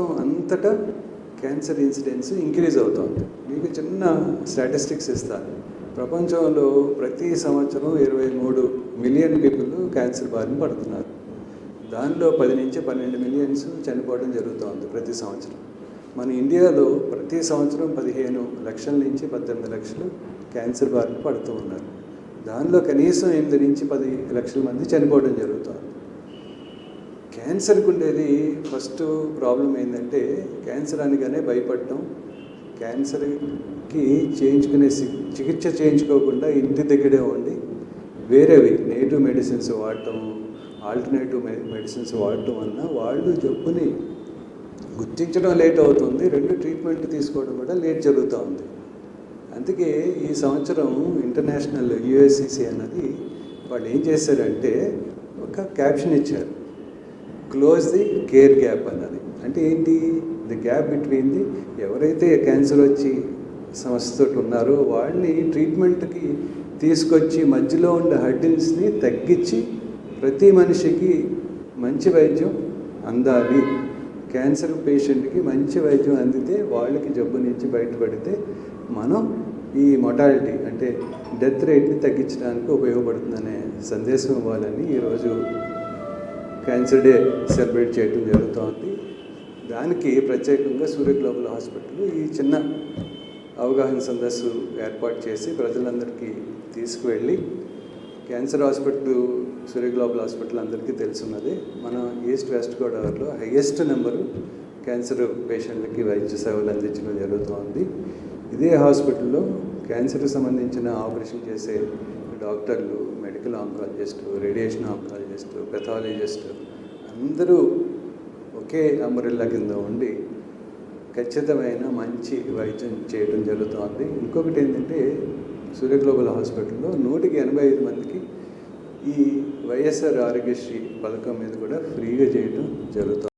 అంతటా cancer incidence increase అవుతుంది. మీకు చిన్న స్టాటిస్టిక్స్ ఇస్తాను ప్రపంచంలో ప్రతి సంవత్సరం ఇరవై మూడు మిలియన్ పీపుల్ క్యాన్సర్ బారిన పడుతున్నారు. దానిలో పది నుంచి పన్నెండు మిలియన్స్ చనిపోవడం జరుగుతోంది ప్రతి సంవత్సరం. మన ఇండియాలో ప్రతి సంవత్సరం పదిహేను లక్షల నుంచి పద్దెనిమిది లక్షలు క్యాన్సర్ బారిన పడుతూ ఉన్నారు. దానిలో కనీసం ఎనిమిది నుంచి పది లక్షల మంది చనిపోవడం జరుగుతుంది. క్యాన్సర్కి ఉండేది ఫస్ట్ ప్రాబ్లం ఏంటంటే క్యాన్సర్ అనగానే భయపడటం. క్యాన్సర్కి చేయించుకునే చికిత్స చేయించుకోకుండా ఇంటి దగ్గరే ఉండి వేరేవి నేటివ్ మెడిసిన్స్ వాడటం ఆల్టర్నేటివ్ మెడిసిన్స్ వాడటం వలన వాళ్ళు జబ్బుని గుర్తించడం లేట్ అవుతుంది. రెండు ట్రీట్మెంట్ తీసుకోవడం కూడా లేట్ జరుగుతూ ఉంది. అందుకే ఈ సంవత్సరం ఇంటర్నేషనల్ యుఎస్సిసి అన్నది వాళ్ళు ఏం చేశారంటే ఒక క్యాప్షన్ ఇచ్చారు. క్లోజ్ ది కేర్ గ్యాప్ అన్నది. అంటే ఏంటి? ది గ్యాప్ బిట్వీన్ ది ఎవరైతే క్యాన్సర్ వచ్చి సమస్యతో ఉన్నారో వాళ్ళని ట్రీట్మెంట్కి తీసుకొచ్చి మధ్యలో ఉండే హర్డిల్స్ని తగ్గించి ప్రతి మనిషికి మంచి వైద్యం అందాలి. క్యాన్సర్ పేషెంట్కి మంచి వైద్యం అందితే వాళ్ళకి జబ్బు నుంచి బయటపడితే మనం ఈ మొటాలిటీ అంటే డెత్ రేట్ని తగ్గించడానికి ఉపయోగపడుతుందనే సందేశం ఇవ్వాలని ఈరోజు క్యాన్సర్ డే సెలబ్రేట్ చేయడం జరుగుతోంది. దానికి ప్రత్యేకంగా సూర్య గ్లోబల్ హాస్పిటల్ ఈ చిన్న అవగాహన సందస్సు ఏర్పాటు చేసి ప్రజలందరికీ తీసుకువెళ్ళి cancer hospital Surya global hospital అందరికీ తెలుసున్నది. మన ఈస్ట్ వెస్ట్ గోదావరిలో హయ్యెస్ట్ నెంబరు క్యాన్సర్ పేషెంట్లకి వైద్య సేవలు అందించడం జరుగుతోంది. ఇదే హాస్పిటల్లో క్యాన్సర్కి సంబంధించిన ఆపరేషన్ చేసే డాక్టర్లు medical oncologist radiation oncologist pathologist అందరూ ఒకే అంబ్రెల్లా కింద ఉండి ఖచ్చితమైన మంచి వైద్యం చేయడం జరుగుతోంది. ఇంకొకటి ఏంటంటే సూర్య గ్లోబల్ హాస్పిటల్లో నూటికి ఎనభై ఐదు మందికి ఈ వైఎస్ఆర్ ఆరోగ్యశ్రీ పథకం మీద కూడా ఫ్రీగా చేయడం జరుగుతుంది.